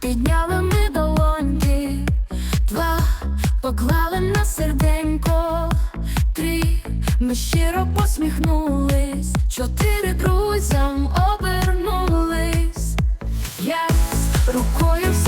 підняли ми долоньки, два поклали на серденько, три ми щиро посміхнулись, чотири друзям обернулись, я рукою.